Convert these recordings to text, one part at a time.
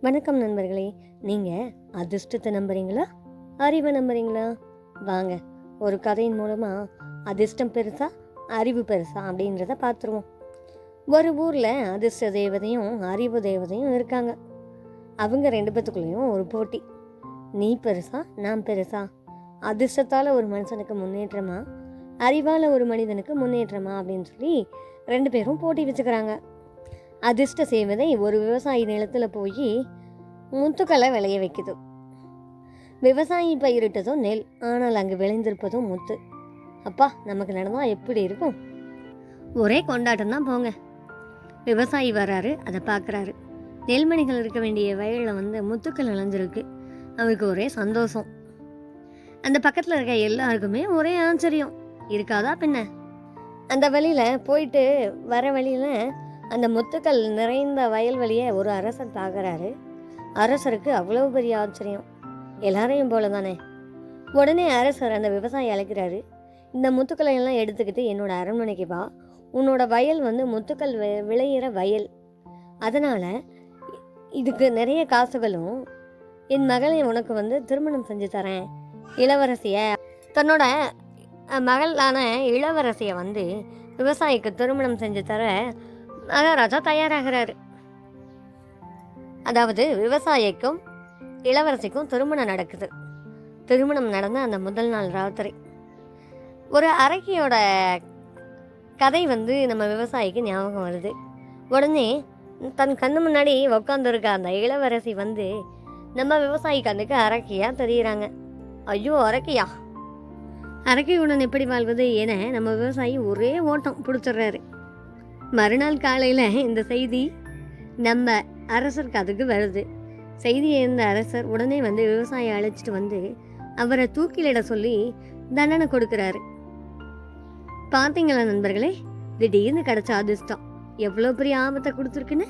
வணக்கம் நண்பர்களே. நீங்கள் அதிர்ஷ்டத்தை நம்புறீங்களா? அறிவை நம்புறீங்களா? வாங்க ஒரு கதையின் மூலமாக அதிர்ஷ்டம் பெருசா அறிவு பெருசா அப்படின்றத பார்த்துருவோம். ஒரு ஊரில் அதிர்ஷ்ட தேவதையும் அறிவு தேவதையும் இருக்காங்க. அவங்க ரெண்டு பேத்துக்குள்ளேயும் ஒரு போட்டி. நீ பெருசா நான் பெருசா? அதிர்ஷ்டத்தால் ஒரு மனுஷனுக்கு முன்னேற்றமா? அறிவால் ஒரு மனிதனுக்கு முன்னேற்றமா அப்படின்னு சொல்லி ரெண்டு பேரும் போட்டி வச்சுக்கிறாங்க. அதிர்ஷ்ட செய்வதை ஒரு விவசாயி நிலத்தில் போய் முத்துக்களை விளைய வைக்குது. விவசாயி பயிரிட்டதும் நெல் ஆனால் அங்கே விளைந்திருப்பதும் முத்து. அப்பா நமக்கு நடந்தா எப்படி இருக்கும்? ஒரே கொண்டாட்டம் தான் போங்க. விவசாயி வராரு அதை பார்க்குறாரு. நெல்மணிகள் இருக்க வேண்டிய வயலில் வந்து முத்துக்கள் விளைஞ்சிருக்கு அவருக்கு ஒரே சந்தோஷம். அந்த பக்கத்தில் இருக்க எல்லாருக்குமே ஒரே ஆச்சரியம். இருக்காதா பின்ன? அந்த வழியில் போயிட்டு வர வழியில் அந்த முத்துக்கள் நிறைந்த வயல்வெளியை ஒரு அரசர் பார்க்குறாரு. அரசருக்கு அவ்வளவு பெரிய ஆச்சரியம். எல்லாரையும் போல தானே உடனே அரசர் அந்த விவசாயி அழைக்கிறாரு. இந்த முத்துக்களை எல்லாம் எடுத்துக்கிட்டு என்னோட அரண்மனைக்கு வா. உன்னோட வயல் வந்து முத்துக்கள் வி- விளையிற வயல். அதனால் இதுக்கு நிறைய காசுகளும் என் மகளை உனக்கு வந்து திருமணம் செஞ்சு தரேன். இளவரசியை தன்னோட மகளான இளவரசியை வந்து விவசாயிக்கு திருமணம் செஞ்சு தர மகாராஜா தயாராகிறாரு. அதாவது விவசாயிக்கும் இளவரசிக்கும் திருமணம் நடக்குது. திருமணம் நடந்த அந்த முதல் நாள் ராத்திரி. ஒரு அரக்கியோட கதை வந்து நம்ம விவசாயிக்கு ஞாபகம் வருது. உடனே தன் கண்ணு முன்னாடி உட்காந்துருக்க அந்த இளவரசி வந்து நம்ம விவசாயி கண்ணுக்கு அரக்கியாக தெரியுறாங்க. ஐயோ அரக்கியா அரக்கியுடன் எப்படி வாழ்வது என நம்ம விவசாயி ஒரே ஓட்டம் பிடிச்சிடுறாரு. மறுநாள் காலையில் இந்த செய்தி நம்ம அரசர் காதுக்கு வருது. செய்தியை இருந்த அரசர் உடனே வந்து விவசாயி அழைச்சிட்டு வந்து அவரை தூக்கிலிட சொல்லி தண்டனை கொடுக்குறாரு. பார்த்தீங்களா நண்பர்களே? திடீர்னு கிடச்ச அதிர்ஷ்டம். எவ்வளோ பெரிய ஆபத்தை கொடுத்துருக்குன்னு?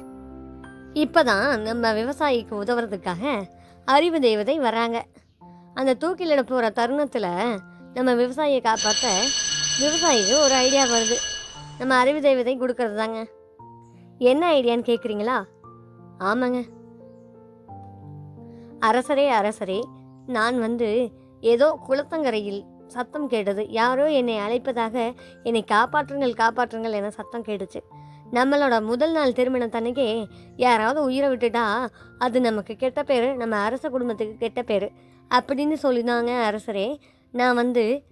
இப்போதான் நம்ம விவசாயிக்கு உதவுறதுக்காக அறிவு தெய்வதை வராங்க அந்த தூக்கிலிட போகிற தருணத்தில் நம்ம விவசாயியை காப்பாற்ற விவசாயிக்கு ஒரு ஐடியா வருது. நம்ம அறிவு தெய்வத்தை கொடுக்கறது தாங்க என்ன ஐடியான்னு கேட்குறீங்களா ஆமாங்க. அரசரே அரசரே நான் வந்து ஏதோ குளத்தங்கரையில் சத்தம் கேட்டது. யாரோ என்னை அழைப்பதாக என்னை காப்பாற்றுங்கள் காப்பாற்றுங்கள் என சத்தம் கேட்டுச்சு. நம்மளோட முதல் நாள் திருமணத்தன்னைக்கே யாராவது உயிரை விட்டுட்டா அது நமக்கு கெட்ட பேர் நம்ம அரச குடும்பத்துக்கு கெட்ட பேர். அப்படின்னு சொல்லினாங்க அரசரே. நான் வந்து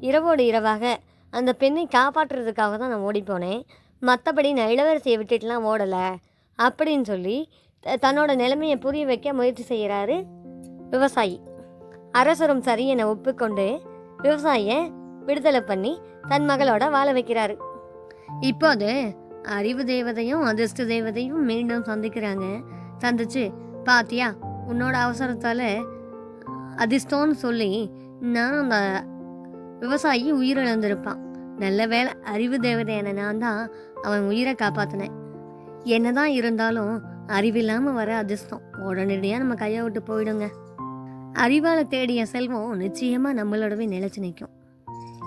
இரவோடு இரவாக அந்த பெண்ணை காப்பாற்றுறதுக்காக தான் நான் ஓடி போனேன். மற்றபடி நான் இளவரசியை விட்டுட்டுலாம் ஓடலை. அப்படின்னு சொல்லி த- தன்னோட நிலைமையை புரிய வைக்க முயற்சி செய்கிறாரு விவசாயி. அரசரும் சரி என ஒப்புக்கொண்டு விவசாயியை விடுதலை பண்ணி தன் மகளோட வாழ வைக்கிறாரு. இப்போது அறிவு தேவதையும் அதிர்ஷ்ட தேவதையும் மீண்டும் சந்திக்கிறாங்க. சந்திச்சு பாத்தியா உன்னோட அவசரத்தால் அதிர்ஷ்டம்னு சொல்லி நான் அந்த விவசாயி உயிரிழந்திருப்பான். நல்ல வேளை அறிவு தேவதையான நான் தான் அவன் உயிரை காப்பாற்றினேன் என்னதான் இருந்தாலும் அறிவில்லாமல் வர அதிர்ஷ்டம். உடனடியாக நம்ம கையை விட்டு போயிடுங்க. அறிவால் தேடிய செல்வம் நிச்சயமாக நம்மளோடவே நிலைச்சு நிற்கும்.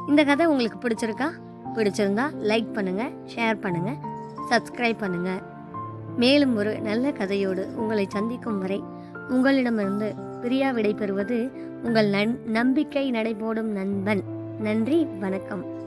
இந்த கதை உங்களுக்கு பிடிச்சிருக்கா? பிடிச்சிருந்தா லைக் பண்ணுங்கள் ஷேர் பண்ணுங்கள் சப்ஸ்கிரைப் பண்ணுங்கள் மேலும் ஒரு நல்ல கதையோடு உங்களை சந்திக்கும் வரை உங்களிடமிருந்து பிரியா விடை பெறுவது உங்கள் நன் நம்பிக்கை நடைபோடும் நண்பன். நன்றி வணக்கம்.